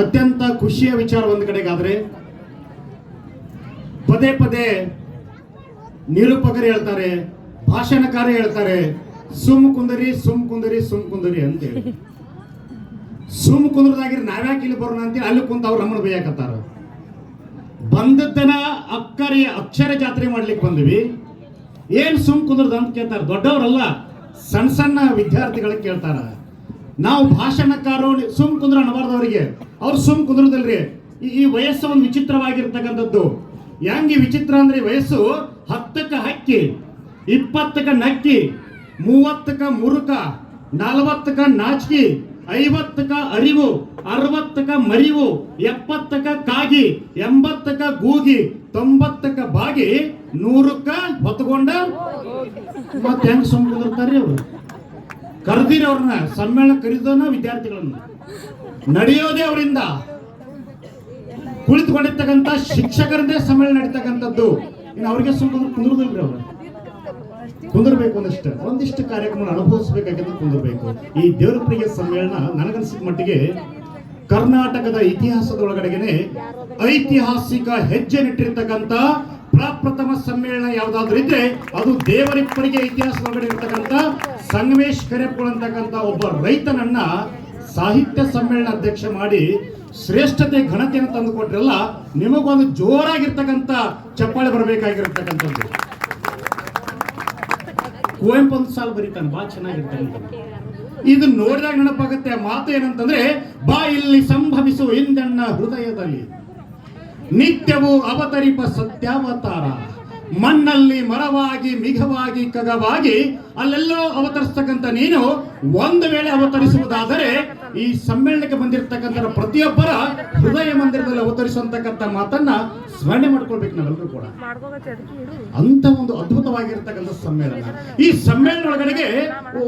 ಅತ್ಯಂತ ಖುಷಿಯ ವಿಚಾರ ಒಂದು ಕಡೆಗಾದ್ರೆ, ಪದೇ ಪದೇ ನಿರೂಪಕರು ಹೇಳ್ತಾರೆ, ಭಾಷಣಕಾರ ಹೇಳ್ತಾರೆ, ಸುಮ್ ಕುಂದರಿ ಸುಮ್ ಕುಂದರಿ ಸುಮ್ ಕುಂದರಿ ಅಂತೇಳಿ ಸುಮ್ ಕುಂದ್ರದಾಗಿ ನಾವ್ಯಾಕೆ ಇಲ್ಲಿ ಬರೋಣ ಅಂತೇಳಿ ಅಲ್ಲಿ ಕುಂತ ಅವ್ರು ನಮ್ಮನ್ನು ಬೇಯಕತ್ತಾರ. ಬಂದದ್ದನ ಅಕ್ಕರಿ ಅಕ್ಷರ ಜಾತ್ರೆ ಮಾಡ್ಲಿಕ್ಕೆ ಬಂದ್ವಿ. ಏನ್ ಸುಮ್ ಕುಂದ್ರದ ಅಂತ ಕೇಳ್ತಾರೆ. ದೊಡ್ಡವರಲ್ಲ, ಸಣ್ಣ ಸಣ್ಣ ವಿದ್ಯಾರ್ಥಿಗಳಿಗೆ ಕೇಳ್ತಾರ. ನಾವು ಭಾಷಣಕಾರರು ಸುಮ್ ಕುಂದ್ರ ಅನ್ನಬಾರ್ದವರಿಗೆ. ಅವ್ರು ಸುಮ್ ಕುಂದ್ರದಲ್ರಿ. ಈ- ವಯಸ್ಸು ಒಂದು ವಿಚಿತ್ರವಾಗಿರ್ತಕ್ಕಂಥದ್ದು. ಹೆಂಗೆ ವಿಚಿತ್ರ ಅಂದ್ರೆ ವಯಸ್ಸು ಹತ್ತಕ್ಕೆ ಹಕ್ಕಿ ಇಪ್ಪತ್ತಕ್ಕ ನಕ್ಕಿ ಮೂವತ್ತಕ್ಕ ಮುರುಕ ನಲವತ್ತಕ್ಕ ನಾಚಿಕೆ ಐವತ್ತಕ್ಕ ಅರಿವು ಅರವತ್ತಕ್ಕ ಮರಿವು ಎಪ್ಪತ್ತಕ್ಕ ಕಾಗಿ ಎಂಬತ್ತಕ್ಕ ಗೂಗಿ ತೊಂಬತ್ತಕ್ಕ ಬಾಗಿ ನೂರಕ್ಕ ಹೊತ್ಕೊಂಡ ಮತ್ತೆ ಹೆಂಗ್ ಸುಮ್ ಕುಂದಿರ್ತಾರ್ರಿ ಅವ್ರು? ಕರೆದಿರಿ ಅವ್ರನ್ನ ಸಮ್ಮೇಳನ ಕರೆದೋನ ವಿದ್ಯಾರ್ಥಿಗಳನ್ನ. ನಡೆಯೋದೇ ಅವರಿಂದ. ಕುಳಿತುಕೊಂಡಿರ್ತಕ್ಕಂಥ ಶಿಕ್ಷಕರದೇ ಸಮ್ಮೇಳನ ನಡೀತಕ್ಕಂಥದ್ದು. ಇನ್ನು ಅವ್ರಿಗೆ ಸುಮ್ಮನೆ ಕುಂದ್ರದಿಲ್ರಿ ಅವ್ರು. ಕುಂದಿರ್ಬೇಕು ಒಂದಿಷ್ಟು. ಒಂದಿಷ್ಟು ಕಾರ್ಯಕ್ರಮ ಅನುಭವಿಸಬೇಕಾಗಿದ್ದು ಕುಂದಿರ್ಬೇಕು. ಈ ದೇವರ ಪ್ರಿಯ ಸಮ್ಮೇಳನ ನನಗನ್ಸಿದ ಮಟ್ಟಿಗೆ ಕರ್ನಾಟಕದ ಇತಿಹಾಸದೊಳಗಡೆಗೆನೆ ಐತಿಹಾಸಿಕ ಹೆಜ್ಜೆ ನಿಟ್ಟಿರ್ತಕ್ಕಂಥ ಪ್ರಪ್ರಥಮ ಸಮ್ಮೇಳನ ಯಾವ್ದಾದ್ರು ಇದ್ರೆ ಅದು ದೇವರಿಪ್ಪರಿಗೆ ಇತಿಹಾಸದೊಳಗಡೆ ಇರ್ತಕ್ಕಂಥ ಸಂಗಮೇಶ್ ಕರೆಪ್ಕೊಳ್ ಅಂತಕ್ಕಂಥ ಒಬ್ಬ ರೈತನನ್ನ ಸಾಹಿತ್ಯ ಸಮ್ಮೇಳನ ಅಧ್ಯಕ್ಷ ಮಾಡಿ ಶ್ರೇಷ್ಠತೆ, ಘನತೆಯನ್ನು ತಂದುಕೊಟ್ರಲ್ಲ ನಿಮಗೊಂದು ಜೋರಾಗಿರ್ತಕ್ಕಂಥ ಚಪ್ಪಾಳೆ ಬರಬೇಕಾಗಿರ್ತಕ್ಕಂಥದ್ದು. ಕುವೆಂಪು ಒಂದು ಸಾಲ ಬರೀತಾನೆ, ಬಾ ಚೆನ್ನಾಗಿರ್ತಾನೆ ಇದು ನೋಡಿದಾಗ ನೆನಪಾಗುತ್ತೆ ಮಾತು ಏನಂತಂದ್ರೆ, ಬಾ ಇಲ್ಲಿ ಸಂಭವಿಸು ಇಂದಣ್ಣ ಹೃದಯದಲ್ಲಿ. ನಿತ್ಯವೂ ಅವತರಿಪ ಸತ್ಯಾವತಾರ. ಮಣ್ಣಲ್ಲಿ ಮರವಾಗಿ ಮಿಘವಾಗಿ ಕಗವಾಗಿ ಅಲ್ಲೆಲ್ಲೋ ಅವತರಿಸ್ತಕ್ಕಂಥ ನೀನು ಒಂದು ವೇಳೆ ಅವತರಿಸುವುದಾದರೆ ಈ ಸಮ್ಮೇಳನಕ್ಕೆ ಬಂದಿರತಕ್ಕಂಥ ಪ್ರತಿಯೊಬ್ಬರ ಹೃದಯ ಮಂದಿರದಲ್ಲಿ ಅವತರಿಸುವಂತಕ್ಕಂಥ ಮಾತನ್ನ ಸ್ಮರಣೆ ಮಾಡ್ಕೊಳ್ಬೇಕು ನಾವೆಲ್ಲರೂ ಕೂಡ. ಅಂತ ಒಂದು ಅದ್ಭುತವಾಗಿರ್ತಕ್ಕಂಥ ಸಮ್ಮೇಳನ. ಈ ಸಮ್ಮೇಳನ ಒಳಗಡೆಗೆ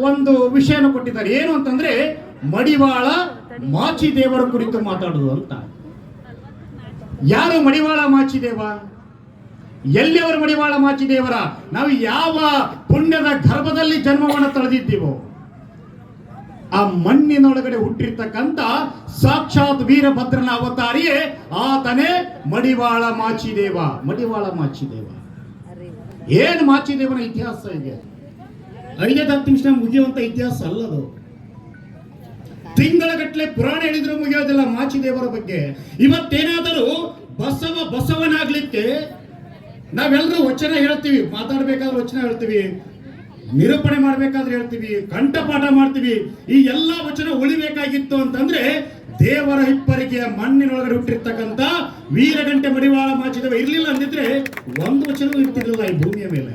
ಒಂದು ವಿಷಯನ ಕೊಟ್ಟಿದ್ದಾರೆ. ಏನು ಅಂತಂದ್ರೆ ಮಡಿವಾಳ ಮಾಚಿ ದೇವರ ಕುರಿತು ಮಾತಾಡುದು ಅಂತ. ಯಾರು ಮಡಿವಾಳ ಮಾಚಿದೇವ? ಎಲ್ಲಿ ಅವರು ಮಡಿವಾಳ ಮಾಚಿದೇವರ? ನಾವು ಯಾವ ಪುಣ್ಯದ ಗರ್ಭದಲ್ಲಿ ಜನ್ಮವನ್ನು ತಳೆದಿದ್ದೀವೋ ಆ ಮಣ್ಣಿನೊಳಗಡೆ ಹುಟ್ಟಿರ್ತಕ್ಕಂಥ ಸಾಕ್ಷಾತ್ ವೀರಭದ್ರನ ಅವತಾರಿಯೇ ಆತನೇ ಮಡಿವಾಳ ಮಾಚಿದೇವ. ಮಡಿವಾಳ ಮಾಚಿದೇವ. ಏನು ಮಾಚಿದೇವನ ಇತಿಹಾಸ ಇದೆ? ಐದೇ ಹತ್ತು ನಿಮಿಷ ಮುಗಿಯುವಂತ ಇತಿಹಾಸ ಅಲ್ಲದು. ತಿಂಗಳಗಟ್ಟಲೆ ಪುರಾಣ ಹೇಳಿದ್ರು ಮುಗಿಯೋದಿಲ್ಲ ಮಾಚಿದೇವರ ಬಗ್ಗೆ. ಇವತ್ತೇನಾದರೂ ಬಸವ ಬಸವನಾಗ್ಲಿಕ್ಕೆ ನಾವೆಲ್ಲರೂ ವಚನ ಹೇಳ್ತೀವಿ, ಮಾತಾಡಬೇಕಾದ್ರೆ ವಚನ ಹೇಳ್ತೀವಿ, ನಿರೂಪಣೆ ಮಾಡ್ಬೇಕಾದ್ರೆ ಹೇಳ್ತೀವಿ, ಕಂಠಪಾಠ ಮಾಡ್ತೀವಿ, ಈ ಎಲ್ಲ ವಚನ ಉಳಿಬೇಕಾಗಿತ್ತು ಅಂತಂದ್ರೆ ದೇವರ ಹಿಪ್ಪರಿಗೆಯ ಮಣ್ಣಿನೊಳಗಡೆ ಹುಟ್ಟಿರ್ತಕ್ಕಂಥ ವೀರಗಂಟೆ ಮಡಿವಾಳ ಮಾಚಿದೇವ ಇರ್ಲಿಲ್ಲ ಅಂದಿದ್ರೆ ಒಂದು ವಚನ ಇರ್ತಿರ್ಲಿಲ್ಲ ಈ ಭೂಮಿಯ ಮೇಲೆ.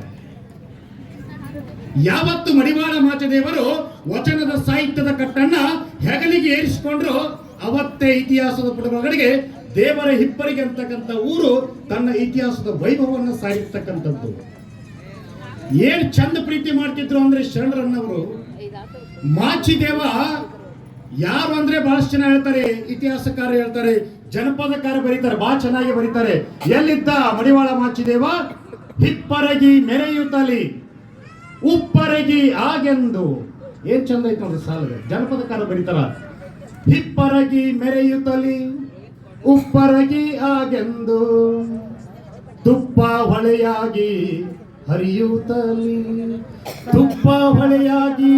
ಯಾವತ್ತು ಮಡಿವಾಳ ಮಾಚದೇವರು ವಚನದ ಸಾಹಿತ್ಯದ ಕಟ್ಟನ್ನ ಹೆಗಲಿಗೆ ಏರಿಸಿಕೊಂಡ್ರು, ಅವತ್ತೇ ಇತಿಹಾಸದ ಪುಟಗಳಿಗೆ ದೇವರ ಹಿಪ್ಪರಿಗೆ ಅಂತಕ್ಕಂಥ ಊರು ತನ್ನ ಇತಿಹಾಸದ ವೈಭವವನ್ನು ಸಾರಿರ್ತಕ್ಕಂಥದ್ದು. ಏನ್ ಚಂದ ಪ್ರೀತಿ ಮಾಡ್ತಿದ್ರು ಅಂದ್ರೆ ಶರಣರನ್ನವರು. ಮಾಚಿದೇವ ಯಾರು ಅಂದ್ರೆ ಬಹಳಷ್ಟು ಜನ ಹೇಳ್ತಾರೆ, ಇತಿಹಾಸಕಾರ ಹೇಳ್ತಾರೆ, ಜನಪದಕಾರ ಬರೀತಾರೆ, ಬಹಳ ಚೆನ್ನಾಗಿ ಬರೀತಾರೆ. ಎಲ್ಲಿದ್ದ ಮಡಿವಾಳ ಮಾಚಿದೇವ? ಹಿಪ್ಪರಗಿ ಮೆರೆಯುತ್ತಲಿ. ಉಪ್ಪರಗಿ ಆಗೆಂದು. ಏನ್ ಚಂದ ಐತೆ ನೋಡ್ರಿ ಸಾಲ ಜನಪದಕಾರ ಬರೀತಾರ. ಹಿಪ್ಪರಗಿ ಮೆರೆಯುತ್ತಲಿ ಉಪ್ಪರಗಿ ಆಗೆಂದು. ತುಪ್ಪ ಹೊಳೆಯಾಗಿ ಹರಿಯುತ್ತಲಿ ತುಪ್ಪ ಹೊಳೆಯಾಗಿ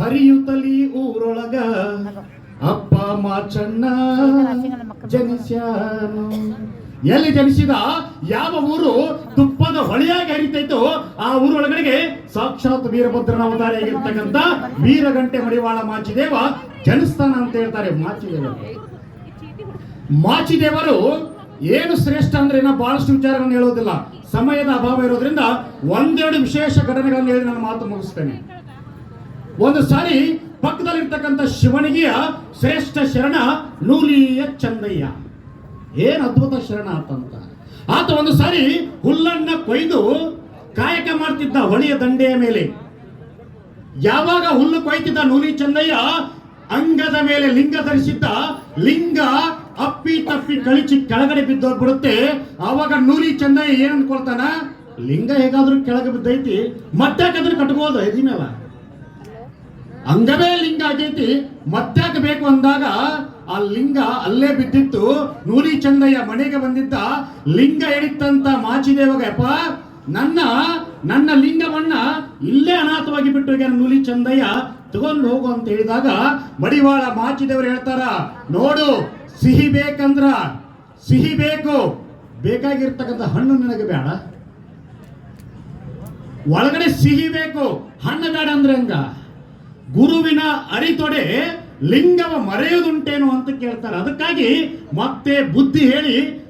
ಹರಿಯುತ್ತಲಿ ಊರೊಳಗ. ಅಪ್ಪ ಮಾಚಣ್ಣ ಜನಿಸ್ಯಾನು. ಎಲ್ಲಿ ಜನಿಸಿದ ಯಾವ ಊರು ತುಪ್ಪದ ಹೊಳೆಯಾಗಿ ಹರಿತೈತೋ ಆ ಊರೊಳಗಡೆಗೆ ಸಾಕ್ಷಾತ್ ವೀರಭದ್ರನ ಅವತಾರಿಯಾಗಿರ್ತಕ್ಕಂಥ ವೀರಗಂಟೆ ಮಡಿವಾಳ ಮಾಚಿದೇವ ಜನಸ್ಥಾನ ಅಂತ ಹೇಳ್ತಾರೆ ಮಾಚಿದೇವ. ಮಾಚಿದೇವರು ಏನು ಶ್ರೇಷ್ಠ ಅಂದ್ರೆ ನಾ ಬಹಳಷ್ಟು ವಿಚಾರಗಳನ್ನು ಹೇಳೋದಿಲ್ಲ. ಸಮಯದ ಅಭಾವ ಇರೋದ್ರಿಂದ ಒಂದೆರಡು ವಿಶೇಷ ಘಟನೆಗಳನ್ನು ಹೇಳಿ ನಾನು ಮಾತು ಮುಗಿಸ್ತೇನೆ. ಒಂದು ಸಾರಿ ಪಕ್ಕದಲ್ಲಿರ್ತಕ್ಕಂಥ ಶಿವನಿಗೆಯ ಶ್ರೇಷ್ಠ ಶರಣ ನೂಲಿಯ ಚಂದಯ್ಯ. ಏನ್ ಅದ್ಭುತ ಶರಣ ಆತಂತ ಆತ ಒಂದು ಸಾರಿ ಹುಲ್ಲನ್ನ ಕೊಯ್ದು ಕಾಯಕ ಮಾಡ್ತಿದ್ದ ಹೊಳೆಯ ದಂಡೆಯ ಮೇಲೆ. ಯಾವಾಗ ಹುಲ್ಲು ಕೊಯ್ತಿದ್ದ ನೂಲಿ ಚಂದಯ್ಯ ಅಂಗದ ಮೇಲೆ ಲಿಂಗ ಧರಿಸಿದ್ದ ಲಿಂಗ ಅಪ್ಪಿ ತಪ್ಪಿ ಕಳಿಚಿ ಕೆಳಗಡೆ ಬಿದ್ದೋಗ್ಬಿಡುತ್ತೆ ಆವಾಗ ನೂಲಿ ಚಂದಯ್ಯ ಏನ್ ಅನ್ಕೊಳ್ತಾನ? ಲಿಂಗ ಹೇಗಾದ್ರೂ ಕೆಳಗೆ ಬಿದ್ದೈತಿ, ಮತ್ತೆ ಅದನ್ನ ಕಟ್ಬೋದು ಎದಿ ಮೇಲೆ ಅಂಗವೇ ಲಿಂಗ ಆಗೈತಿ ಮತ್ತಾಕ ಬೇಕು ಅಂದಾಗ ಆ ಲಿಂಗ ಅಲ್ಲೇ ಬಿದ್ದಿತ್ತು. ನೂಲಿ ಚಂದಯ್ಯ ಮನೆಗೆ ಬಂದಿದ್ದ. ಲಿಂಗ ಹಿಡಿತಂತ ಮಾಚಿದೇವಗಪ್ಪ ನನ್ನ ನನ್ನ ಲಿಂಗವನ್ನ ಇಲ್ಲೇ ಅನಾಥವಾಗಿ ಬಿಟ್ಟು ನೂಲಿ ಚಂದಯ್ಯ? ತಗೊಂಡು ಹೋಗು ಅಂತ ಹೇಳಿದಾಗ ಮಡಿವಾಳ ಮಾಚಿದೇವರು ಹೇಳ್ತಾರ, ನೋಡು, ಸಿಹಿ ಬೇಕಂದ್ರ, ಸಿಹಿ ಬೇಕು. ಬೇಕಾಗಿರ್ತಕ್ಕಂಥ ಹಣ್ಣು ನಿನಗೆ ಬೇಡ. ಒಳಗಡೆ ಸಿಹಿ ಬೇಕು, ಹಣ್ಣು ಬೇಡ ಅಂದ್ರೆ ಹಂಗ? ಗುರುವಿನ ಅರಿತೊಡೆ ಲಿಂಗವ ಮರೆಯೋದುಂಟೇನು ಅಂತ ಕೇಳ್ತಾರೆ. ಅದಕ್ಕಾಗಿ ಮತ್ತೆ ಬುದ್ಧಿ ಹೇಳಿ,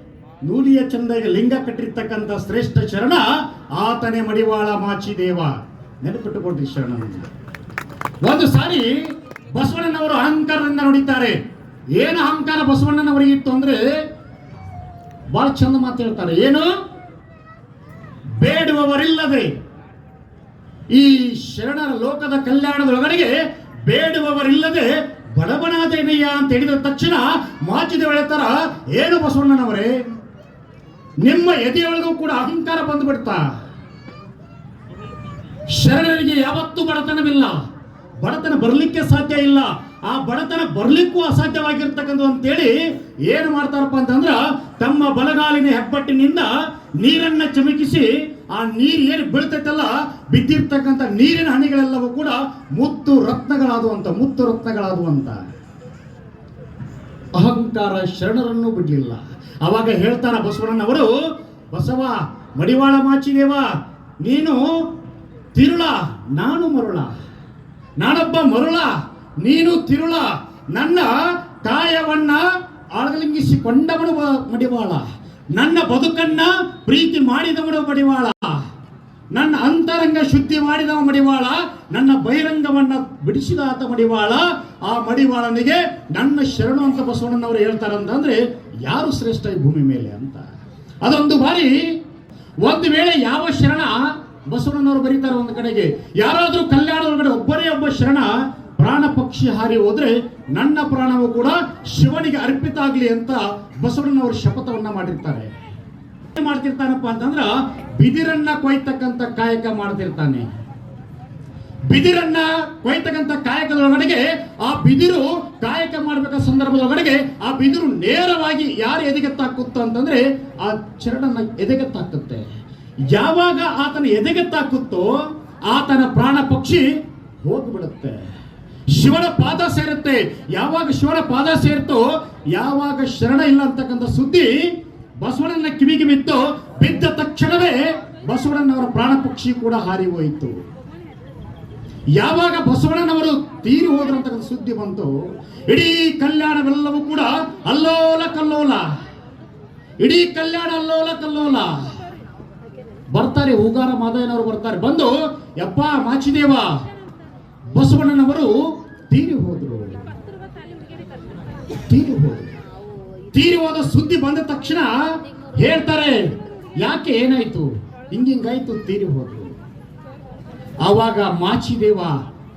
ನೂಲಿಯ ಚಂದಗೆ ಲಿಂಗ ಕಟ್ಟಿರ್ತಕ್ಕಂಥ ಶ್ರೇಷ್ಠ ಶರಣ ಆತನೇ ಮಡಿವಾಳ ಮಾಚಿ ದೇವ ನೆನಪಿಟ್ಟುಕೊಂಡ್ರಿ ಶರಣ ಒಂದು ಸಾರಿ ಬಸವಣ್ಣನವರು ಅಹಂಕಾರದಿಂದ ನುಡಿತಾರೆ. ಏನು ಅಹಂಕಾರ ಬಸವಣ್ಣನವರಿಗೆ ಇತ್ತು ಅಂದ್ರೆ, ಬಹಳ ಚಂದ ಮಾತು ಹೇಳ್ತಾರೆ. ಏನು? ಬೇಡುವವರಿಲ್ಲದೆ. ಈ ಶರಣರ ಲೋಕದ ಕಲ್ಯಾಣದೊಳಗಡೆಗೆ ಬೇಡುವವರಿಲ್ಲದೆ ಬಡಬನಾದೇನಯ್ಯ ಅಂತ ಹೇಳಿದ ತಕ್ಷಣ ಮಾಚಿದ ಹೇಳ್ತಾರ ಏನು ಬಸವಣ್ಣನವರೇ, ನಿಮ್ಮ ಎದೆಯೊಳಗೂ ಕೂಡ ಅಹಂಕಾರ ಬಂದ್ಬಿಡ್ತಾ? ಶರಣರಿಗೆ ಯಾವತ್ತೂ ಬಡತನವಿಲ್ಲ. ಬಡತನ ಬರಲಿಕ್ಕೆ ಸಾಧ್ಯ ಇಲ್ಲ. ಆ ಬಡತನ ಬರ್ಲಿಕ್ಕೂ ಅಸಾಧ್ಯವಾಗಿರ್ತಕ್ಕಂಥ ಅಂತೇಳಿ ಏನು ಮಾಡ್ತಾರಪ್ಪ ಅಂತಂದ್ರ, ತಮ್ಮ ಬಲಗಾಲಿನ ಹೆಬ್ಬಟ್ಟಿನಿಂದ ನೀರನ್ನ ಚಮಕಿಸಿ ಆ ನೀರು ಏನು ಬೀಳ್ತೈತಲ್ಲ? ಬಿದ್ದಿರ್ತಕ್ಕಂಥ ನೀರಿನ ಹನಿಗಳೆಲ್ಲವೂ ಕೂಡ ಮುತ್ತು ರತ್ನಗಳಾದುವಂತ ಮುತ್ತು ರತ್ನಗಳಾದುವಂತ. ಅಹಂಕಾರ ಶರಣರನ್ನು ಬಿಡಲಿಲ್ಲ. ಅವಾಗ ಹೇಳ್ತಾರ ಬಸವಣ್ಣನವರು, ಬಸವ, ಮಡಿವಾಳ ಮಾಚಿದೇವ, ನೀನು ತಿರುಳ, ನಾನು ಮರುಳ. ನಾನೊಬ್ಬ ಮರುಳ, ನೀನು ತಿರುಳ. ನನ್ನ ತಾಯವನ್ನ ಆಳಲಿಂಗಿಸಿಕೊಂಡವನು ಮಡಿವಾಳ. ನನ್ನ ಬದುಕನ್ನ ಪ್ರೀತಿ ಮಾಡಿದವನು ಮಡಿವಾಳ. ನನ್ನ ಅಂತರಂಗ ಶುದ್ಧಿ ಮಾಡಿದವ ಮಡಿವಾಳ. ನನ್ನ ಬಹಿರಂಗವನ್ನ ಬಿಡಿಸಿದ ಆತ ಮಡಿವಾಳ. ಆ ಮಡಿವಾಳನಿಗೆ ನನ್ನ ಶರಣು ಅಂತ ಬಸವಣ್ಣನವರು ಹೇಳ್ತಾರಂತಂದ್ರೆ, ಯಾರು ಶ್ರೇಷ್ಠ ಈ ಭೂಮಿ ಮೇಲೆ? ಅಂತ. ಅದೊಂದು ಬಾರಿ ಒಂದು ವೇಳೆ ಯಾವ ಶರಣ ಬಸವಣ್ಣನವರು ಬರೀತಾರೆ ಒಂದು ಕಡೆಗೆ. ಯಾರಾದರೂ ಕಲ್ಯಾಣದ ಒಳಗಡೆ ಒಬ್ಬರೇ ಒಬ್ಬ ಶರಣ ಪ್ರಾಣ ಪಕ್ಷಿ ಹಾರಿ ಹೋದ್ರೆ ನನ್ನ ಪ್ರಾಣವು ಕೂಡ ಶಿವನಿಗೆ ಅರ್ಪಿತ ಆಗ್ಲಿ ಅಂತ ಬಸವಣ್ಣನವರು ಶಪಥವನ್ನ ಮಾಡಿರ್ತಾರೆ. ಮಾಡ್ತಿರ್ತಾನಪ್ಪ ಅಂತಂದ್ರ ಬಿದಿರನ್ನ ಕೊಯ್ತಕ್ಕಂತ ಕಾಯಕ ಮಾಡ್ತಿರ್ತಾನೆ. ಬಿದಿರನ್ನ ಕೊಯ್ತಕ್ಕಂತ ಕಾಯಕದೊಳಗಡೆಗೆ ಆ ಬಿದಿರು ಕಾಯಕ ಮಾಡಬೇಕ ಸಂದರ್ಭದೊಳಗಡೆಗೆ ಆ ಬಿದಿರು ನೇರವಾಗಿ ಯಾರು ಎದೆಗೆ ತಾಕುತ್ತ ಅಂತಂದ್ರೆ ಆ ಚರಣನ ಎದೆಗೆ ತಾಕುತ್ತೆ. ಯಾವಾಗ ಆತನ ಎದೆಗೆ ತಾಕುತ್ತೋ ಆತನ ಪ್ರಾಣ ಪಕ್ಷಿ ಹೋಗ್ಬಿಡುತ್ತೆ. ಶಿವನ ಪಾದ ಸೇರುತ್ತೆ. ಯಾವಾಗ ಶಿವನ ಪಾದ ಸೇರ್ತೋ, ಯಾವಾಗ ಶರಣ ಇಲ್ಲ ಅಂತಕ್ಕಂಥ ಸುದ್ದಿ ಬಸವಣ್ಣನ ಕಿವಿಗೆ ಬಿತ್ತು. ಬಿದ್ದ ತಕ್ಷಣವೇ ಬಸವಣ್ಣನವರ ಪ್ರಾಣ ಪಕ್ಷಿ ಕೂಡ ಹಾರಿ ಹೋಯಿತು. ಯಾವಾಗ ಬಸವಣ್ಣನವರು ತೀರಿ ಹೋದ್ರಂತಕ್ಕಂಥ ಸುದ್ದಿ ಬಂತು. ಇಡೀ ಕಲ್ಯಾಣವೆಲ್ಲವೂ ಕೂಡ ಅಲ್ಲೋಲ ಕಲ್ಲೋಲ. ಇಡೀ ಕಲ್ಯಾಣ ಅಲ್ಲೋಲ ಕಲ್ಲೋಲ. ಬರ್ತಾರೆ, ಹೂಗಾರ ಮಾದಯ್ಯನವರು ಬರ್ತಾರೆ. ಬಂದು, ಯಪ್ಪ ಮಾಚಿದೇವ ಬಸವಣ್ಣನವರು ತೀರಿ ಹೋದ್ರು. ತೀರಿ ಹೋದ್ರು. ತೀರಿ ಹೋದ ಸುದ್ದಿ ಬಂದ ತಕ್ಷಣ ಹೇಳ್ತಾರೆ, ಯಾಕೆ ಏನಾಯ್ತು? ಹಿಂಗಿಂಗಾಯ್ತು ತೀರಿ ಹೋದ್ರು. ಆವಾಗ ಮಾಚಿದೇವ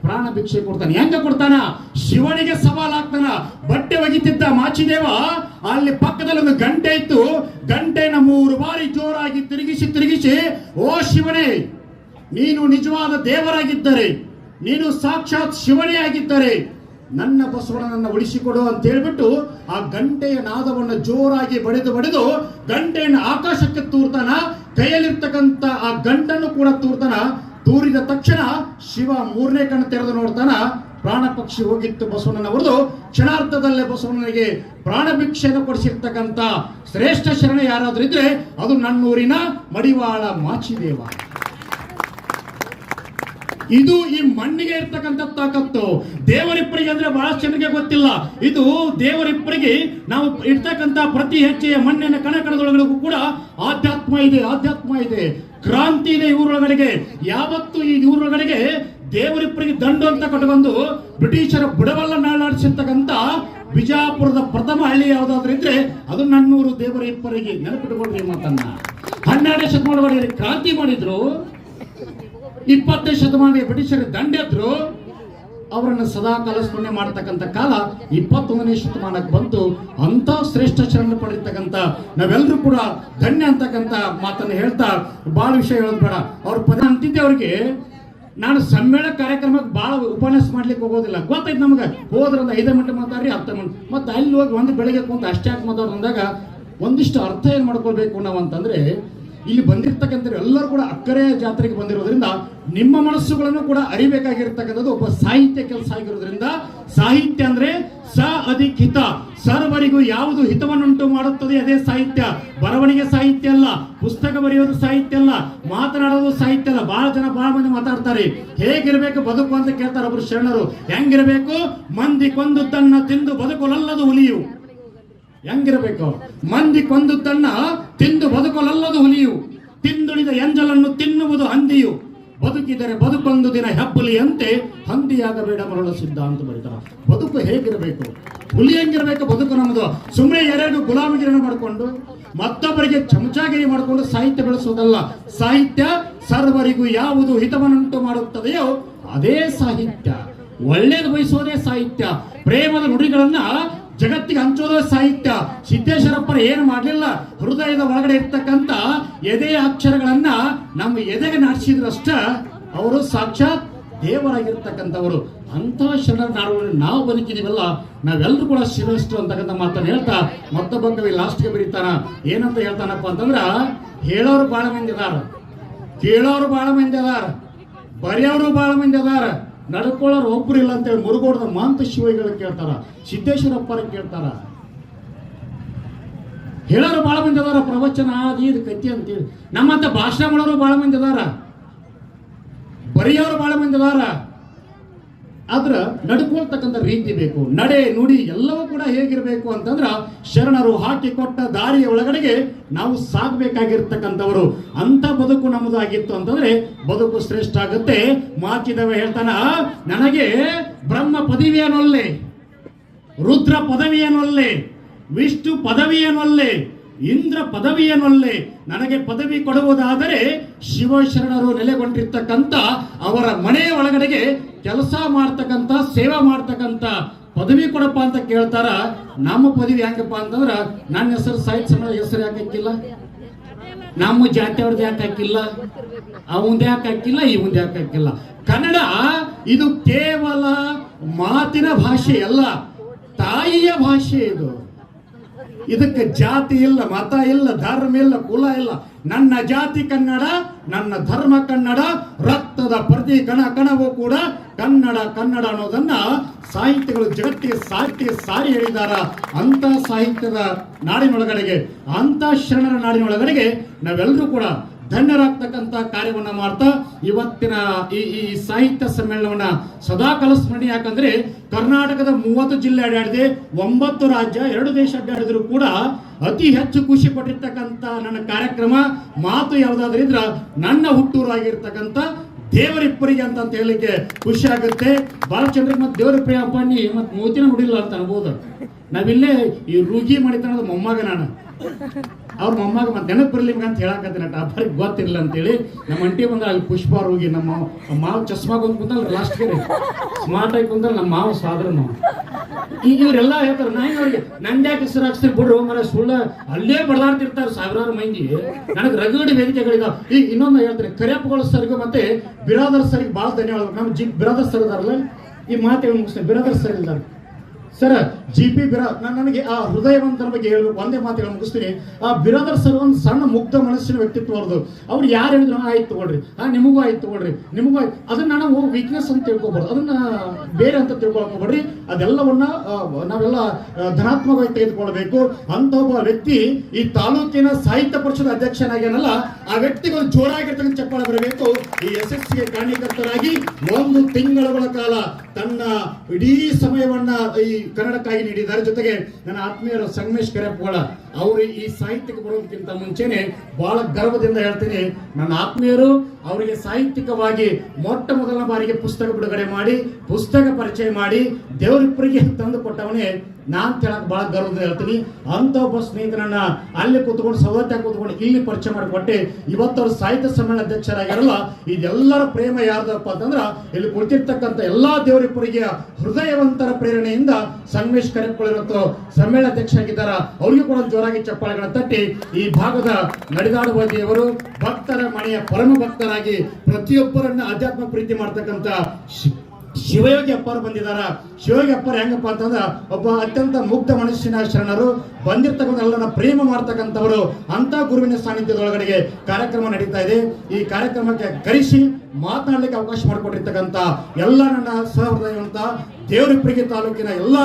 ಪ್ರಾಣ ಭಿಕ್ಷೆ ಕೊಡ್ತಾನೆ. ಹೆಂಗ ಕೊಡ್ತಾನ? ಶಿವನಿಗೆ ಸವಾಲಾಗ್ತಾನ ಬಟ್ಟೆ ಒಗಿತಿದ್ದ ಮಾಚಿದೇವ ಅಲ್ಲಿ ಪಕ್ಕದಲ್ಲಿ ಒಂದು ಗಂಟೆ ಇತ್ತು. ಗಂಟೆನ ಮೂರು ಬಾರಿ ಜೋರಾಗಿ ತಿರುಗಿಸಿ ತಿರುಗಿಸಿ, ಓ ಶಿವನೇ, ನೀನು ನಿಜವಾದ ದೇವರಾಗಿದ್ದರೆ ನೀನು ಸಾಕ್ಷಾತ್ ಶಿವನೇ ಆಗಿದ್ದರೆ ನನ್ನ ಬಸವಣ್ಣನನ್ನು ಉಳಿಸಿಕೊಡು ಅಂತ ಹೇಳ್ಬಿಟ್ಟು ಆ ಗಂಟೆಯ ನಾದವನ್ನು ಜೋರಾಗಿ ಬಡಿದು ಬಡಿದು ಗಂಟೆಯನ್ನು ಆಕಾಶಕ್ಕೆ ತೂರ್ತಾನ, ಕೈಯಲ್ಲಿರ್ತಕ್ಕಂಥ ಆ ಗಂಟನ್ನು ಕೂಡ ತೂರ್ತಾನ, ತೂರಿದ ತಕ್ಷಣ ಶಿವ ಮೂರನೇ ಕಣ್ಣು ತೆರೆದು ನೋಡ್ತಾನ, ಪ್ರಾಣ ಪಕ್ಷಿ ಹೋಗಿತ್ತು ಬಸವಣ್ಣನವರದು. ಕ್ಷಣಾರ್ಥದಲ್ಲೇ ಬಸವಣ್ಣನಿಗೆ ಪ್ರಾಣ ಭಿಕ್ಷೆಯನ್ನು ಕೊಡಿಸಿರ್ತಕ್ಕಂಥ ಶ್ರೇಷ್ಠ ಶರಣ ಯಾರಾದರೂ ಇದ್ರೆ ಅದು ನನ್ನೂರಿನ ಮಡಿವಾಳ ಮಾಚಿದೇವ. ಇದು ಈ ಮಣ್ಣಿಗೆ ಇರ್ತಕ್ಕಂಥ ತಾಕತ್ತು. ದೇವರಿಬ್ಬರಿಗೆ ಅಂದ್ರೆ ಬಹಳಷ್ಟು ಜನರಿಗೆ ಗೊತ್ತಿಲ್ಲ. ಇದು ದೇವರಿಬ್ಬರಿಗೆ ನಾವು ಇರ್ತಕ್ಕಂಥ ಪ್ರತಿ ಹೆಚ್ಚೆಯ ಮಣ್ಣಿನ ಕಣಕಣದೊಳಗಳಿಗೂ ಕೂಡ ಆಧ್ಯಾತ್ಮ ಇದೆ ಆಧ್ಯಾತ್ಮ ಇದೆ. ಕ್ರಾಂತಿ ಇದೆ ಇವರೊಳಗಡೆಗೆ ಯಾವತ್ತು ಈ ಇವರೊಳಗಡೆಗೆ ದೇವರಿಬ್ಬರಿಗೆ ದಂಡು ಅಂತ ಕಟ್ಕೊಂಡು ಬ್ರಿಟಿಷರ ಬುಡವಲ್ಲ ನಾಳಾಡಿಸಿರ್ತಕ್ಕಂಥ ಬಿಜಾಪುರದ ಪ್ರಥಮ ಹಳ್ಳಿ ಯಾವುದಾದ್ರೂ ಇದ್ರೆ ಅದು ನನ್ನೂರು ದೇವರಿಬ್ಬರಿಗೆ ನೆನಪಿಟ್ಟುಕೊಡ್ರಿ ಮಾತನ್ನ. ಹನ್ನೆರಡನೇ ಶತಮಾನ ಕ್ರಾಂತಿ ಮಾಡಿದ್ರು. ಇಪ್ಪತ್ತನೇ ಶತಮಾನ ಬ್ರಿಟಿಷರು ದಂಡೆದ್ರು ಅವರನ್ನು ಸದಾ ಕಾಲ ಸ್ಮರಣೆ ಮಾಡತಕ್ಕಂಥ ಕಾಲ ಇಪ್ಪತ್ತೊಂದನೇ ಶತಮಾನಕ್ಕೆ ಬಂತು. ಅಂತ ಶ್ರೇಷ್ಠ ಶರಣ ಪಡೆಯತಕ್ಕಂಥ ನಾವೆಲ್ಲರೂ ಕೂಡ ಧನ್ಯ ಅಂತಕ್ಕಂಥ ಮಾತನ್ನು ಹೇಳ್ತಾ ಬಹಳ ವಿಷಯ ಹೇಳೋದು ಬೇಡ. ಅವ್ರ ಪದ ಅಂತಿದ್ದೆ ಅವ್ರಿಗೆ, ನಾನು ಸಮ್ಮೇಳನ ಕಾರ್ಯಕ್ರಮಕ್ಕೆ ಭಾಳ ಉಪನ್ಯಾಸ ಮಾಡ್ಲಿಕ್ಕೆ ಹೋಗೋದಿಲ್ಲ. ಗೊತ್ತೈತೆ ನಮ್ಗೆ? ಹೋದ್ರಂದ ಐದು ಮಿನಿಟ್ ಮಾತಾಡ್ರಿ, ಹತ್ತು ಮಿನಿಟ್ ಮತ್ತೆ ಅಲ್ಲಿ ಹೋಗಿ ಒಂದು ಬೆಳಗ್ಗೆ ಕುಂತ ಅಷ್ಟೇ ಯಾಕೆ ಅಂದಾಗ ಒಂದಿಷ್ಟು ಅರ್ಥ ಏನು ಮಾಡ್ಕೊಳ್ಬೇಕು ನಾವು ಅಂತಂದ್ರೆ ಇಲ್ಲಿ ಬಂದಿರ್ತಕ್ಕಂಥ ಎಲ್ಲರೂ ಕೂಡ ಅಕ್ಕರೆಯ ಜಾತ್ರೆಗೆ ಬಂದಿರೋದ್ರಿಂದ ನಿಮ್ಮ ಮನಸ್ಸುಗಳನ್ನು ಕೂಡ ಅರಿಬೇಕಾಗಿರ್ತಕ್ಕಂಥದ್ದು ಒಬ್ಬ ಸಾಹಿತ್ಯ ಕೆಲಸ ಆಗಿರೋದ್ರಿಂದ. ಸಾಹಿತ್ಯ ಅಂದ್ರೆ ಸ ಅಧಿಕ ಹಿತ ಸರ್ವರಿಗೂ ಯಾವುದು ಹಿತವನ್ನುಂಟು ಮಾಡುತ್ತದೆ ಅದೇ ಸಾಹಿತ್ಯ. ಬರವಣಿಗೆ ಸಾಹಿತ್ಯ ಅಲ್ಲ, ಪುಸ್ತಕ ಬರೆಯೋದು ಸಾಹಿತ್ಯ ಅಲ್ಲ, ಮಾತನಾಡೋದು ಸಾಹಿತ್ಯ ಅಲ್ಲ. ಬಹಳ ಜನ ಬಹಳ ಮಂದಿ ಮಾತಾಡ್ತಾರೆ. ಹೇಗಿರ್ಬೇಕು ಬದುಕು ಅಂತ ಕೇಳ್ತಾರೆ ಒಬ್ರು ಶರಣರು. ಹೆಂಗಿರ್ಬೇಕು? ಮಂದಿ ಕೊಂದು ತನ್ನ ತಿಂದು ಬದುಕಲಲ್ಲದು ಹುಲಿಯು. ಹೆಂಗಿರಬೇಕು? ಮಂದಿ ಕೊಂದು ತನ್ನ ತಿಂದು ಬದುಕಲಲ್ಲದು ಹುಲಿಯು. ಎಂಜಲನ್ನು ತಿನ್ನುವುದು ಹಂದಿಯು. ಬದುಕಿದರೆ ಬದುಕೊಂದು ದಿನ ಹೆಬ್ಬುಲಿಯಂತೆ ಹಂದಿಯಾಗಬೇಡ ಮರಳು ಸಿದ್ಧ ಅಂತ ಬರೀತಾರ. ಬದುಕು ಹೇಗಿರಬೇಕು? ಹುಲಿ ಹೆಂಗಿರಬೇಕು ಬದುಕು ನಮ್ಮದು ಸುಮ್ಮನೆ ಎರಡು ಗುಲಾಮಗಿರಿನ ಮಾಡಿಕೊಂಡು, ಮತ್ತೊಬ್ಬರಿಗೆ ಚಮಚಾಗಿರಿ ಮಾಡಿಕೊಂಡು ಸಾಹಿತ್ಯ ಬೆಳೆಸುವುದಲ್ಲ ಸಾಹಿತ್ಯ ಸರ್ವರಿಗೂ ಯಾವುದು ಹಿತವನ್ನುಂಟು ಮಾಡುತ್ತದೆಯೋ ಅದೇ ಸಾಹಿತ್ಯ. ಒಳ್ಳೇದು ಬಯಸೋದೇ ಸಾಹಿತ್ಯ. ಪ್ರೇಮದ ನುಡಿಗಳನ್ನ ಜಗತ್ತಿಗೆ ಹಂಚೋದೇ ಸಾಹಿತ್ಯ. ಸಿದ್ದೇಶ್ವರಪ್ಪರ ಏನು ಮಾಡಲಿಲ್ಲ? ಹೃದಯದ ಒಳಗಡೆ ಇರ್ತಕ್ಕಂಥ ಎದೆಯ ಅಕ್ಷರಗಳನ್ನ ನಮ್ಮ ಎದೆಗೆ ನಾಟಿಸಿದ್ರಷ್ಟ ಅವರು ಸಾಕ್ಷಾತ್ ದೇವರಾಗಿರ್ತಕ್ಕಂಥವರು. ಅಂತ ಶರಣರ ನಾವು ಬದುಕಿದೀವಲ್ಲ ನಾವೆಲ್ಲರೂ ಕೂಡ ಶ್ರೇಷ್ಠರು ಅಂತಕ್ಕಂಥ ಮಾತನ್ನು ಹೇಳ್ತಾ ಮತ್ತೊಬ್ಬ ಕವಿ ಲಾಸ್ಟ್ಗೆ ಬರೀತಾನ, ಏನಂತ ಹೇಳ್ತಾನಪ್ಪ ಅಂತಂದ್ರ, ಹೇಳೋರು ಭಾಳ ಮಂದಿ ಅದಾರ, ಕೇಳೋರು ಭಾಳ ಮಂದಿ ಅದಾರ, ಬರೆಯೋರು ಭಾಳ ಮಂದಿ ಅದಾರ, ನಡ್ಕೊಳ್ಳೋರು ಒಬ್ರು ಇಲ್ಲ ಅಂತೇಳಿ ಮುರುಗೋಡದ ಮಾಂತ ಶಿವಗಳು ಕೇಳ್ತಾರ, ಸಿದ್ದೇಶ್ವರಪ್ಪರ ಕೇಳ್ತಾರ ಹೇಳೋರು ಭಾಳ ಮಂದಿ ಅದಾರ, ಪ್ರವಚನ ಅದು ಇದು ಕತ್ತಿ ಅಂತೇಳಿ. ನಮ್ಮಂತ ಭಾಷಣ ಮಾಡೋರು ಭಾಳ ಮಂದಿ ಅದಾರ. ಬರೆಯೋರು ಭಾಳ ಮಂದಿ ಅದಾರ. ಆದ್ರೆ ನಡ್ಕೊಳ್ತಕ್ಕಂಥ ರೀತಿ ಬೇಕು. ನಡೆ, ನುಡಿ ಎಲ್ಲವೂ ಕೂಡ ಹೇಗಿರಬೇಕು ಅಂತಂದ್ರೆ ಶರಣರು ಹಾಕಿಕೊಟ್ಟ ದಾರಿಯ ಒಳಗಡೆಗೆ ನಾವು ಸಾಗಬೇಕಾಗಿರ್ತಕ್ಕಂಥವರು. ಅಂತ ಬದುಕು ನಮ್ಮದಾಗಿತ್ತು ಅಂತಂದ್ರೆ ಬದುಕು ಶ್ರೇಷ್ಠ ಆಗುತ್ತೆ. ಮಾತಿದವ ಹೇಳ್ತಾನ, ನನಗೆ ಬ್ರಹ್ಮ ಪದವಿಯನ್ನೊಲ್ಲೆ ರುದ್ರ ಪದವಿಯನ್ನೊಲ್ಲೆ ವಿಷ್ಣು ಪದವಿಯನ್ನೊಲ್ಲೆ, ಇಂದ್ರ ಪದವಿಯನ್ನೊಲ್ಲೆ ನನಗೆ ಪದವಿ ಕೊಡುವುದಾದರೆ ಶಿವಶರಣರು ನೆಲೆಗೊಂಡಿರ್ತಕ್ಕಂಥ ಅವರ ಮನೆಯ ಒಳಗಡೆಗೆ ಕೆಲಸ ಮಾಡ್ತಕ್ಕಂಥ, ಸೇವೆ ಮಾಡ್ತಕ್ಕಂಥ ಪದವಿ ಕೊಡಪ್ಪ ಅಂತ ಕೇಳ್ತಾರ. ನಮ್ಮ ಪದವಿ ಹೆಂಗಪ್ಪ ಅಂತಂದ್ರೆ ನನ್ನ ಹೆಸರು ಸಾಹಿತ್ಯ ಸಮಾಜ ಹೆಸರು ಯಾಕೆ ಹಾಕಿಲ್ಲ ನಮ್ಮ ಜಾತಿ ಅವ್ರದ್ದು ಯಾಕೆ ಹಾಕಿಲ್ಲ ಅವಂದ ಯಾಕೆ ಹಾಕಿಲ್ಲ ಇವಂದ ಯಾಕೆ ಹಾಕಿಲ್ಲ ಕನ್ನಡ ಇದು ಕೇವಲ ಮಾತಿನ ಭಾಷೆ ಅಲ್ಲ, ತಾಯಿಯ ಭಾಷೆ ಇದು. ಇದಕ್ಕೆ ಜಾತಿ ಇಲ್ಲ, ಮತ ಇಲ್ಲ, ಧರ್ಮ ಇಲ್ಲ, ಕುಲ ಇಲ್ಲ. ನನ್ನ ಜಾತಿ ಕನ್ನಡ, ನನ್ನ ಧರ್ಮ ಕನ್ನಡ, ರಕ್ತದ ಪ್ರತಿ ಕಣ ಕಣವೂ ಕೂಡ ಕನ್ನಡ ಕನ್ನಡ ಅನ್ನೋದನ್ನ ಸಾಹಿತ್ಯಗಳು ಜಗತ್ತಿಗೆ ಸಾಹಿತ್ಯ ಸಾರಿ ಹೇಳಿದಾರ. ಅಂತ ಸಾಹಿತ್ಯದ ನಾಡಿನೊಳಗಡೆಗೆ ಅಂತ ಶರಣರ ನಾಡಿನೊಳಗಡೆಗೆ ನಾವೆಲ್ಲರೂ ಕೂಡ ಧನ್ಯರಾಗ್ತಕ್ಕಂಥ ಕಾರ್ಯವನ್ನ ಮಾಡ್ತಾ ಇವತ್ತಿನ ಈ ಈ ಸಾಹಿತ್ಯ ಸಮ್ಮೇಳನವನ್ನ ಸದಾಕಾಲ ಸ್ಮರಣೆ ಯಾಕಂದ್ರೆ ಕರ್ನಾಟಕದ ಮೂವತ್ತು ಜಿಲ್ಲೆ ಅಡ್ಡಾಡಿದೆ ಒಂಬತ್ತು ರಾಜ್ಯ, ಎರಡು ದೇಶ ಅಡ್ಡಾಡಿದ್ರು ಕೂಡ ಅತಿ ಹೆಚ್ಚು ಖುಷಿ ಪಟ್ಟಿರ್ತಕ್ಕಂಥ ನನ್ನ ಕಾರ್ಯಕ್ರಮ, ಮಾತು ಯಾವ್ದಾದ್ರಿಂದ್ರ ನನ್ನ ಹುಟ್ಟೂರಾಗಿರ್ತಕ್ಕಂಥ ದೇವರಿಬ್ಬರಿಗೆ ಅಂತ ಅಂತ ಹೇಳಲಿಕ್ಕೆ ಖುಷಿ ಆಗುತ್ತೆ. ಬಾಲಚಂದ್ರ ಮತ್ತೆ ದೇವರ ಪ್ರಿಯ ಮೂತಿನ ಹುಡಿಲ್ಲ ಅಂತ ಅನ್ಬೋದು. ನಾವಿಲ್ಲೇ ಈ ರುಗಿ ಮಾಡಿತನದ ಮೊಮ್ಮಗ ನಾನು. ಅವ್ರ ಮೊಮ್ಮಗ ಮತ್ತೆ ನೆನಪು ಬರಲಿ ಅಂತ ಹೇಳಕತ್ತೀನಿ ಅಬ್ಬರಿಗೆ ಗೊತ್ತಿರಲಿಲ್ಲ ಅಂತೇಳಿ ನಮ್ಮ ಅಂಟಿ ಬಂದ್ರೆ ಅಲ್ಲಿ ಪುಷ್ಪ ಹೋಗಿ ನಮ್ಮ ಮಾವ- ಚಸ್ಮಾಗ ಒಂದು ಕುಂತಲ್ಲ ಲಾಸ್ಟ್ಗೆ. ಸ್ಮಾರ್ಟ್ ಆಗಿ ಕುಂತಲ್ಲ ನಮ್ಮ ಮಾವ ಸಾದ್ರ ನಾವು ಈಗ ಇವರೆಲ್ಲ ಹೇಳ್ತಾರೆ, ನಾ ಅವ್ರಿಗೆ ನಂದ್ಯಾಕೆ ಹೆಸರು ಹಾಕ್ಸ್ತೀರಿ ಬಿಡ್ರು ಮರ, ಸುಳ್ಳ ಅಲ್ಲೇ ಬಡದಾಡ್ತಿರ್ತಾರೆ ಸಾವಿರಾರು ಮಂದಿ. ನನಗೆ ರಗಡಿ ವೇದಿಕೆಗಳಿದಾವ. ಈಗ ಇನ್ನೊಂದು ಹೇಳ್ತಾರೆ ಕರೆಪ್ಗಳ ಸರ್ಗೆ ಮತ್ತೆ ಬಿರಾದರ್ ಸರ್ಗೆ ಭಾಳ ಧನ್ಯವಾದ ನಮ್ಮ ಜಿ ಬಿರಾದರ್ ಸರ್ ಇದಾರಲ್ಲ, ಈ ಮಾತು ಮುಗಿಸ್ತೇನೆ. ಬಿರಾದರ್ ಸರ್ ಇದ್ದಾರೆ ಸರ್ ಜಿ ಪಿ ಬಿರಾ ನಾನು ನನಗೆ ಆ ಹೃದಯವಂತರ ಬಗ್ಗೆ ಹೇಳ್ಬೇಕು ಒಂದೇ ಮಾತುಗಳು ಮುಗಿಸ್ತೀನಿ. ಆ ಬಿರಾದರ್ ಸರ್ ಒಂದು ಸಣ್ಣ ಮುಗ್ಧ ಮನಸ್ಸಿನ ವ್ಯಕ್ತಿತ್ವ ಅವ್ರದ್ದು. ಅವ್ರು ಯಾರು ಹೇಳಿದ್ರು ಆಯ್ತು ತಗೊಳ್ರಿ. ಆ, ನಿಮಗೂ ಆಯ್ತು ತಗೊಳ್ರಿ. ನಿಮಗೂ ಆಯ್ತು. ಅದನ್ನ ನಾವು ವೀಕ್ನೆಸ್ ಅಂತ ತಿಳ್ಕೊಬಾರ್ದು. ಅದನ್ನ ಬೇರೆ ಅಂತ ತಿಳ್ಕೊಳಕ್ ಹೋಗ್ಬೇಡ್ರಿ ಅದೆಲ್ಲವನ್ನ ನಾವೆಲ್ಲ ಧನಾತ್ಮಕವಾಗಿ ತೆಗೆದುಕೊಳ್ಬೇಕು. ಅಂತ ಒಬ್ಬ ವ್ಯಕ್ತಿ ಈ ತಾಲೂಕಿನ ಸಾಹಿತ್ಯ ಪರಿಷತ್ ಅಧ್ಯಕ್ಷನಾಗ್ಯಾನಲ್ಲ, ಆ ವ್ಯಕ್ತಿಗೆ ಒಂದು ಜೋರಾಗಿರ್ತಕ್ಕಂಥ ಚಪ್ಪಾಳ ಬರಬೇಕು. ಈ ಎಸ್ ಎಸ್ಗೆ ಕಾರಣೀಕರ್ತರಾಗಿ ಒಂದು ತಿಂಗಳ ಕಾಲ ತನ್ನ ಇಡೀ ಸಮಯವನ್ನ ಈ ಕನ್ನಡಕ್ಕಾಗಿ ನೀಡಿದ್ದಾರೆ. ಜೊತೆಗೆ ನನ್ನ ಆತ್ಮೀಯರು ಸಂಗಮೇಶ್ ಕರೆಪ್ಪಗಳ, ಅವರು ಈ ಸಾಹಿತ್ಯಕ್ಕೆ ಬರೋದಕ್ಕಿಂತ ಮುಂಚೆನೆ ಬಹಳ ಗರ್ವದಿಂದ ಹೇಳ್ತೀನಿ. ನನ್ನ ಆತ್ಮೀಯರು ಅವರಿಗೆ ಸಾಹಿತ್ಯಿಕವಾಗಿ ಮೊಟ್ಟ ಮೊದಲ ಬಾರಿಗೆ ಪುಸ್ತಕ ಬಿಡುಗಡೆ ಮಾಡಿ, ಪುಸ್ತಕ ಪರಿಚಯ ಮಾಡಿ, ದೇವರಿಬ್ಬರಿಗೆ ತಂದು ಕೊಟ್ಟವನೇ ನಾನ್ ಕೇಳಕ್ ಬಹಳ ಗರ್ವದಿಂದ ಹೇಳ್ತೀನಿ. ಅಂತ ಒಬ್ಬ ಸ್ನೇಹಿತರನ್ನ ಅಲ್ಲಿ ಕೂತ್ಕೊಂಡು, ಸೌಲತ್ಯ ಕೂತ್ಕೊಂಡು ಇಲ್ಲಿ ಪರಿಚಯ ಮಾಡಿಕೊಟ್ಟೆ. ಇವತ್ತವ್ರ ಸಾಹಿತ್ಯ ಸಮ್ಮೇಳನ ಅಧ್ಯಕ್ಷರಾಗಿರಲ್ಲ ಇದೆಲ್ಲರ ಪ್ರೇಮ ಯಾರ್ದಪ್ಪ ಅಂತಂದ್ರ ಇಲ್ಲಿ ಕುಳಿತಿರ್ತಕ್ಕಂಥ ಎಲ್ಲಾ ದೇವರಿಬ್ಬರಿಗೆ ಹೃದಯವಂತರ ಪ್ರೇರಣೆಯಿಂದ ಸಂಗಮೇಶ್ ಕರೆಕೊಳ್ಳಿರುವಂತ ಸಮ್ಮೇಳನ ಅಧ್ಯಕ್ಷ ಆಗಿದ್ದಾರ ಅವ್ರಿಗೂ ಕೂಡ ಜೋರಾಗಿ ಚಪ್ಪಾಳೆಗಳ ತಟ್ಟಿ. ಈ ಭಾಗದ ನಡೆದಾಡುವ ದೇವರು ಭಕ್ತರ ಮನೆಯ ಪರಮ ಪ್ರತಿಯೊಬ್ಬರನ್ನ ಆಧ್ಯಾತ್ಮ ಪ್ರೀತಿ ಮಾಡ್ತಕ್ಕಂತ ಶಿವಯೋಗಿ ಅಪ್ಪರು ಬಂದಿದಾರ. ಶಿವಯೋಗಿ ಅಪ್ಪರು ಹೆಂಗಪ್ಪ ಅಂತಂದ್ರ ಒಬ್ಬ ಅತ್ಯಂತ ಮುಗ್ಧ ಮನುಷ್ಯನ ಶರಣರು, ಬಂದಿರ್ತಕ್ಕಂಥ ಎಲ್ಲರನ್ನ ಪ್ರೇಮ ಮಾಡ್ತಕ್ಕಂಥವರು. ಅಂತ ಗುರುವಿನ ಸಾನ್ನಿಧ್ಯದೊಳಗಡೆಗೆ ಕಾರ್ಯಕ್ರಮ ನಡೀತಾ ಇದೆ. ಈ ಕಾರ್ಯಕ್ರಮಕ್ಕೆ ಕರೆಸಿ ಮಾತನಾಡ್ಲಿಕ್ಕೆ ಅವಕಾಶ ಮಾಡಿಕೊಟ್ಟಿರ್ತಕ್ಕಂಥ ಎಲ್ಲ ನನ್ನ ಸಹೃದಯವಂತ ದೇವರಿಪ್ಪರಿಗೆ ತಾಲೂಕಿನ ಎಲ್ಲ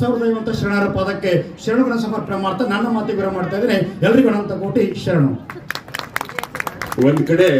ಸಹೃದಯವಂತ ಶರಣರ ಪದಕ್ಕೆ ಶರಣುಗಳ ಸಮರ್ಪಣೆ ಮಾಡ್ತಾ ನನ್ನ ಮಾತಿಗೆ ಮಾಡ್ತಾ ಇದ್ದೇನೆ. ಎಲ್ರಿಗೂ ಅನಂತ ಕೋಟಿ ಶರಣು. ಒಂದ್ ಕಡೆ